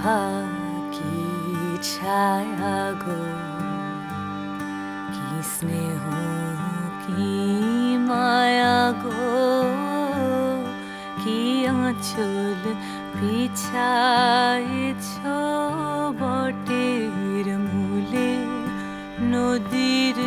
শোভা কি ছায়া গো, কি স্নেহ, কি মায়া গো, কি আঁচল পিছাইছ বটের মূলে নদীর